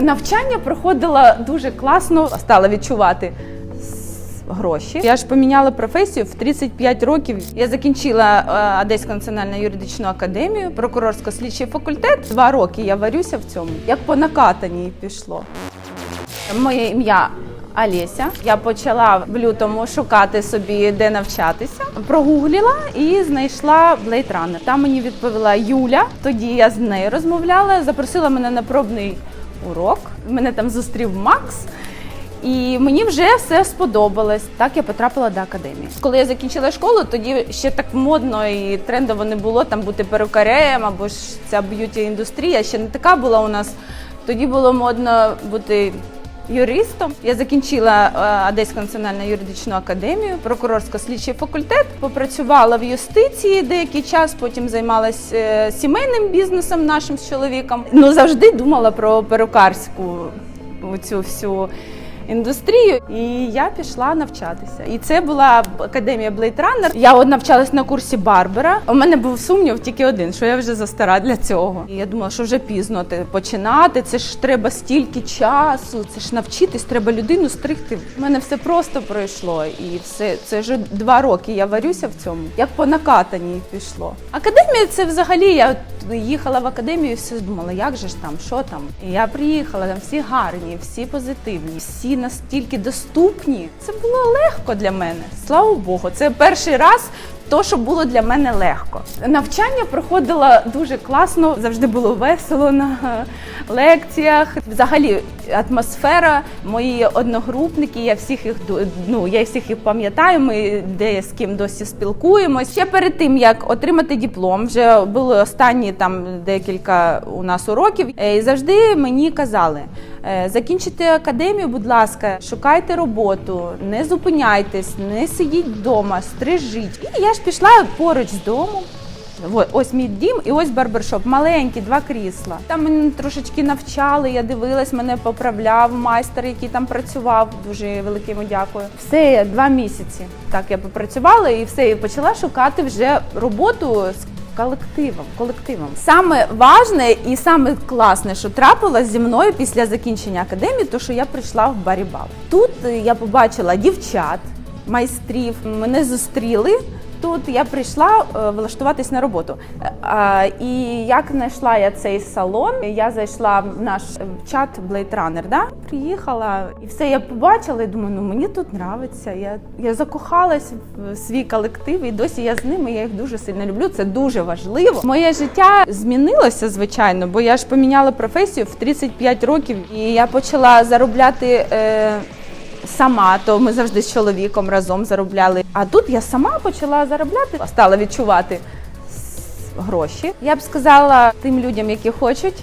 Навчання проходило дуже класно, стала відчувати гроші. Я ж поміняла професію в 35 років. Я закінчила е, Одеську національну юридичну академію, прокурорсько-слідчий факультет. Два роки я варюся в цьому. Як по накатаній пішло. Моє ім'я Олеся. Я почала в лютому шукати собі, де навчатися. Прогугліла і знайшла Blade Runner. Там мені відповіла Юля. Тоді я з нею розмовляла, запросила мене на пробний урок. Мене там зустрів Макс. І мені вже все сподобалось. Так я потрапила до академії. Коли я закінчила школу, тоді ще так модно і трендово не було там бути перукарем або ж ця б'юті індустрія ще не така була у нас. Тоді було модно бути юристом. Я закінчила е, Одеську національну юридичну академію, прокурорсько-слідчий факультет. Попрацювала в юстиції деякий час, потім займалася е, сімейним бізнесом нашим з чоловіком. Ну завжди думала про перукарську цю всю індустрію, і я пішла навчатися. І це була академія Blade Runner. Я навчалась на курсі Барбера. У мене був сумнів тільки один, що я вже застара для цього. І я думала, що вже пізно ти починати. Це ж треба стільки часу. Це ж навчитись, треба людину стригти. У мене все просто пройшло, і все це вже два роки. Я варюся в цьому. Як по накатаній пішло. Академія це взагалі я їхала в академію і все думала, як же ж там, що там. І я приїхала, там всі гарні, всі позитивні, всі настільки доступні. Це було легко для мене. Слава Богу, це перший раз. То, що було для мене легко. Навчання проходило дуже класно, завжди було весело на лекціях. Взагалі, атмосфера, мої одногрупники, я всіх їх ну, я всіх їх пам'ятаю. Ми де з ким досі спілкуємось. Ще перед тим як отримати диплом, вже були останні там декілька у нас уроків. е, І завжди мені казали: е, закінчите академію, будь ласка, шукайте роботу, не зупиняйтесь, не сидіть вдома, стрижіть. І я ж пішла поруч з домом. Ось мій дім і ось барбершоп, маленький, два крісла. Там мене трошечки навчали, я дивилась, мене поправляв майстер, який там працював. Дуже велике йому дякую. Все, два місяці. Так я попрацювала і все, і почала шукати вже роботу з колективом. колективом. Саме важне і саме класне, що трапилось зі мною після закінчення академії, то що я прийшла в барібал. Тут е, я побачила дівчат, майстрів. Мене зустріли. Тут я прийшла е, влаштуватись на роботу. Е, і як знайшла я цей салон, я зайшла в наш е, чат Blade Runner, да? Приїхала і все я побачила і думаю, ну мені тут нравиться. Я, я закохалась в свій колектив, і досі я з ними. Я їх дуже сильно люблю. Це дуже важливо. Моє життя змінилося, звичайно, бо я ж поміняла професію в 35 років, і я почала заробляти. Е, сама, то ми завжди з чоловіком разом заробляли. А тут я сама почала заробляти, стала відчувати гроші. Я б сказала тим людям, які хочуть.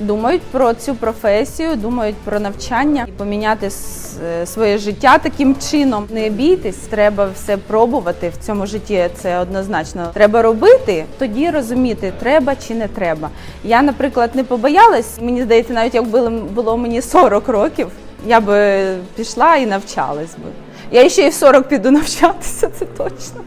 Думають про цю професію, думають про навчання і поміняти своє життя таким чином. Не бійтесь, треба все пробувати в цьому житті. Це однозначно треба робити. Тоді розуміти, треба чи не треба. Я, наприклад, не побоялась. Мені здається, навіть як було мені 40 років, я би пішла і навчалась би. Я ще й в 40 піду навчатися, це точно.